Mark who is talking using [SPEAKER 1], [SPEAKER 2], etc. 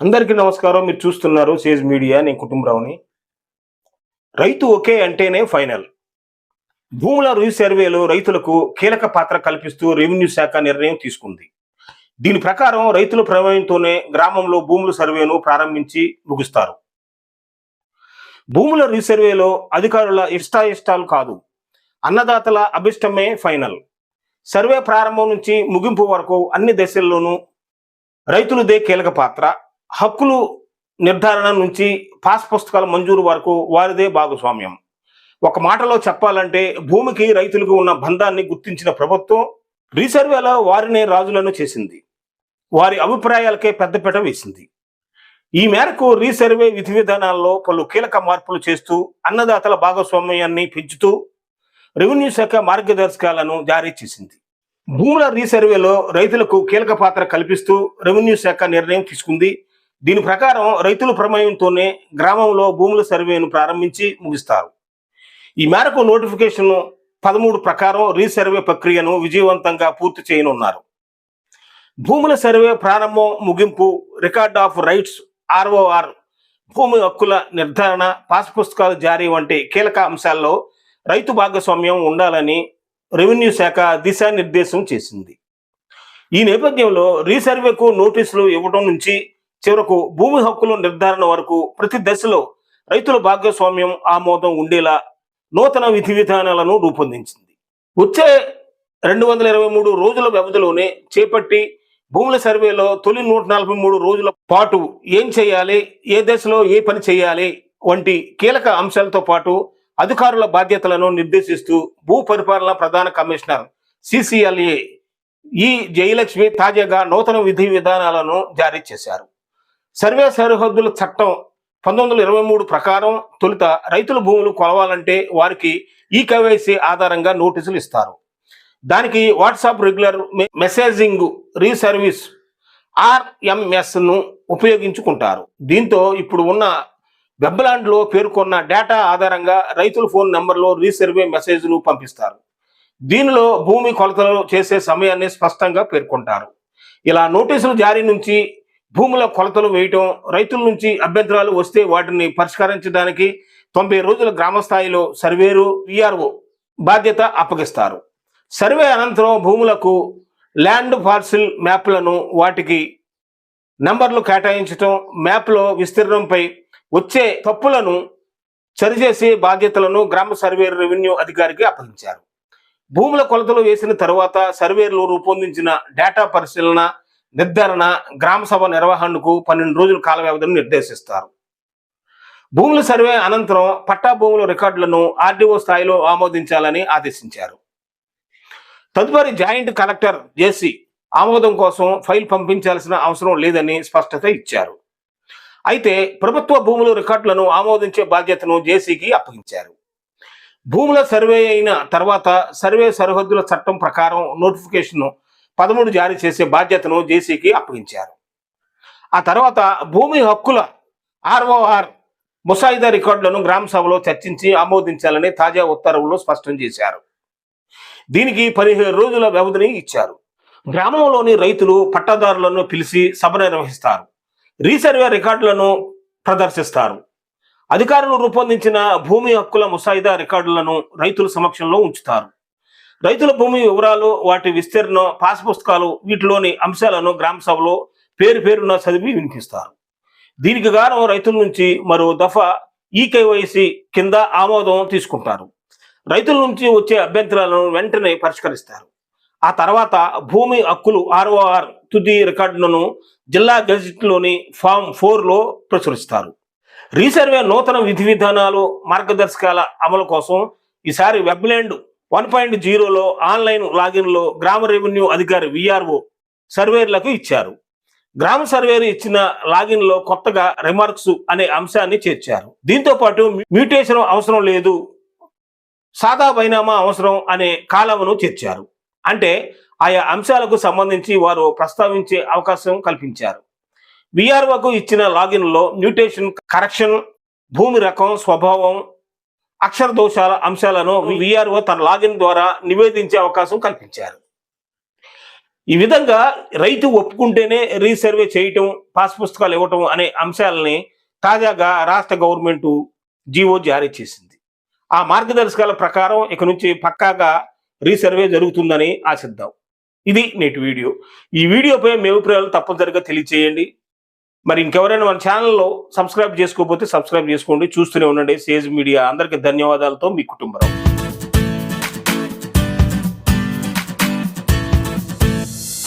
[SPEAKER 1] అందరికీ నమస్కారం. మీరు చూస్తున్నారు సేజ్ మీడియా. నేను కుటుంబరావుని. రైతు ఒకే అంటేనే ఫైనల్. భూముల రీసర్వేలో రైతులకు కీలక పాత్ర కల్పిస్తూ రెవెన్యూ శాఖ నిర్ణయం తీసుకుంది. దీని ప్రకారం రైతుల ప్రమేయంతోనే గ్రామంలో భూముల సర్వేను ప్రారంభించి ముగుస్తారు. భూముల రీసర్వేలో అధికారుల ఇష్టాయిష్టాలు కాదు. అన్నదాతల అభిష్టమే ఫైనల్. సర్వే ప్రారంభం నుంచి ముగింపు వరకు అన్ని దశల్లోనూ రైతులదే కీలక పాత్ర. హక్కులు నిర్ధారణ నుంచి పాస్ పుస్తకాల మంజూరు వరకు వారిదే భాగస్వామ్యం. ఒక మాటలో చెప్పాలంటే భూమికి రైతులకు ఉన్న బంధాన్ని గుర్తించిన ప్రభుత్వం రీసర్వేలో వారినే రాజులను చేసింది. వారి అభిప్రాయాలకే పెద్దపీట వేసింది. ఈ మేరకు రీసర్వే విధి విధానాల్లో పలు కీలక మార్పులు చేస్తూ అన్నదాతల భాగస్వామ్యాన్ని పెంచుతూ రెవెన్యూ శాఖ మార్గదర్శకాలను జారీ చేసింది. భూముల రీసర్వేలో రైతులకు కీలక పాత్ర కల్పిస్తూ రెవెన్యూ శాఖ నిర్ణయం తీసుకుంది. దీని ప్రకారం రైతుల ప్రమేయంతోనే గ్రామంలో భూముల సర్వేను ప్రారంభించి ముగిస్తారు. ఈ మేరకు నోటిఫికేషన్ పదమూడు ప్రకారం రీసర్వే ప్రక్రియను విజయవంతంగా పూర్తి చేయనున్నారు. భూముల సర్వే ప్రారంభం ముగింపు రికార్డ్ ఆఫ్ రైట్స్ ఆర్ఓఆర్ భూమి హక్కుల నిర్ధారణ పాస్ పుస్తకాలు జారీ వంటి కీలక అంశాల్లో రైతు భాగస్వామ్యం ఉండాలని రెవెన్యూ శాఖ దిశానిర్దేశం చేసింది. ఈ నేపథ్యంలో రీసర్వేకు నోటీసులు ఇవ్వడం నుంచి చివరకు భూమి హక్కుల నిర్ధారణ వరకు ప్రతి దశలో రైతుల భాగస్వామ్యం ఆమోదం ఉండేలా నూతన విధి విధానాలను రూపొందించింది. వచ్చే రెండు వందల ఇరవై మూడు రోజుల వ్యవధిలోనే చేపట్టి భూముల సర్వేలో తొలి నూట నలభై మూడు రోజుల పాటు ఏం చేయాలి ఏ దశలో ఏ పని చేయాలి వంటి కీలక అంశాలతో పాటు అధికారుల బాధ్యతలను నిర్దేశిస్తూ భూ పరిపాలన ప్రధాన కమిషనర్ సిసిఎల్ఏ ఈ జయలక్ష్మి తాజాగా నూతన విధి విధానాలను జారీ చేశారు. సర్వే సరిహద్దుల చట్టం పంతొమ్మిది వందల ఇరవై మూడు ప్రకారం తొలుత రైతుల భూములు కొలవాలంటే వారికి ఈ కేవైసీ ఆధారంగా నోటీసులు ఇస్తారు. దానికి వాట్సాప్ రెగ్యులర్ మెసేజింగ్ రీసర్వీస్ ఆర్ఎంఎస్ను ఉపయోగించుకుంటారు. దీంతో ఇప్పుడు ఉన్న వెబ్లాండ్లో పేర్కొన్న డేటా ఆధారంగా రైతుల ఫోన్ నెంబర్లో రీసర్వే మెసేజ్లు పంపిస్తారు. దీనిలో భూమి కొలతలు చేసే సమయాన్ని స్పష్టంగా పేర్కొంటారు. ఇలా నోటీసులు జారీ నుంచి భూముల కొలతలు వేయటం రైతుల నుంచి అభ్యంతరాలు వస్తే వాటిని పరిష్కరించడానికి తొంభై రోజుల గ్రామ స్థాయిలో సర్వేరు విఆర్ఓ బాధ్యత అప్పగిస్తారు. సర్వే అనంతరం భూములకు ల్యాండ్ పార్సిల్ మ్యాప్లను వాటికి నంబర్లు కేటాయించటం మ్యాప్లో విస్తీర్ణంపై వచ్చే తప్పులను సరిచేసే బాధ్యతలను గ్రామ సర్వేర్ రెవెన్యూ అధికారికి అప్పగించారు. భూముల కొలతలు వేసిన తర్వాత సర్వేర్లు రూపొందించిన డేటా పరిశీలన నిర్ధారణ గ్రామ సభ నిర్వహణకు పన్నెండు రోజుల కాల వ్యవధిని నిర్దేశిస్తారు. భూముల సర్వే అనంతరం పట్టా భూముల రికార్డులను ఆర్డీఓ స్థాయిలో ఆమోదించాలని ఆదేశించారు. తదుపరి జాయింట్ కలెక్టర్ జేసీ ఆమోదం కోసం ఫైల్ పంపించాల్సిన అవసరం లేదని స్పష్టత ఇచ్చారు. అయితే ప్రభుత్వ భూముల రికార్డులను ఆమోదించే బాధ్యతను జేసీకి అప్పగించారు. భూముల సర్వే అయిన తర్వాత సర్వే సరిహద్దుల చట్టం ప్రకారం నోటిఫికేషన్ పదమూడు జారీ చేసే బాధ్యతను జేసీకి అప్పగించారు. ఆ తర్వాత భూమి హక్కుల ఆర్ఓఆర్ ముసాయిదా రికార్డులను గ్రామసభలో చర్చించి ఆమోదించాలని తాజా ఉత్తర్వులు స్పష్టం చేశారు. దీనికి పదిహేను రోజుల వ్యవధిని ఇచ్చారు. గ్రామంలోని రైతులు పట్టాదారులను పిలిచి సభ నిర్వహిస్తారు. రీసర్వే రికార్డులను ప్రదర్శిస్తారు. అధికారులు రూపొందించిన భూమి హక్కుల ముసాయిదా రికార్డులను రైతుల సమక్షంలో ఉంచుతారు. రైతుల భూమి వివరాలు వాటి విస్తీర్ణం పాస్ పుస్తకాలు వీటిలోని అంశాలను గ్రామ సభలో పేరు పేరున చదివి వినిపిస్తారు. దీనికి గాను రైతుల నుంచి మరో దఫా ఈకేవైసీ కింద ఆమోదం తీసుకుంటారు. రైతుల నుంచి వచ్చే అభ్యంతరాలను వెంటనే పరిష్కరిస్తారు. ఆ తర్వాత భూమి హక్కులు ఆర్ఓఆర్ తుది రికార్డులను జిల్లా గెజిట్లోని ఫామ్ ఫోర్లో ప్రచురిస్తారు. రీసర్వే నూతన విధి విధానాలు మార్గదర్శకాల అమలు కోసం ఈసారి వెబ్ల్యాండ్ వన్ పాయింట్ జీరోలో ఆన్లైన్ లాగిన్లో గ్రామ రెవెన్యూ అధికారి విఆర్ఓ సర్వేర్లకు ఇచ్చారు. గ్రామ సర్వేరు ఇచ్చిన లాగిన్లో కొత్తగా రిమార్క్స్ అనే అంశాన్ని చేర్చారు. దీంతో పాటు మ్యూటేషన్ అవసరం లేదు సాదా బైనామా అవసరం అనే కాలమును చేర్చారు. అంటే ఆయా అంశాలకు సంబంధించి వారు ప్రస్తావించే అవకాశం కల్పించారు. విఆర్ఓకు ఇచ్చిన లాగిన్లో మ్యూటేషన్ కరెక్షన్ భూమి రకం స్వభావం అక్షర దోషాల అంశాలను విఆర్ఓ తన లాగిన్ ద్వారా నివేదించే అవకాశం కల్పించారు. ఈ విధంగా రైతు ఒప్పుకుంటేనే రీసర్వే చేయటం పాస్ పుస్తకాలు ఇవ్వటం అనే అంశాలని తాజాగా రాష్ట్ర గవర్నమెంట్ జీవో జారీ చేసింది. ఆ మార్గదర్శకాల ప్రకారం ఇక నుంచి పక్కాగా రీసర్వే జరుగుతుందని ఆశిద్దాం. ఇది నేటి వీడియో. ఈ వీడియోపై మీ అభిప్రాయాలు తప్పనిసరిగా తెలియచేయండి. మరి ఇంకెవరైనా మన ఛానల్లో సబ్స్క్రైబ్ చేసుకోకపోతే సబ్స్క్రైబ్ చేసుకోండి. చూస్తూనే ఉండండి. సేజ్ మీడియా అందరికీ ధన్యవాదాలతో మీ కుటుంబరావు.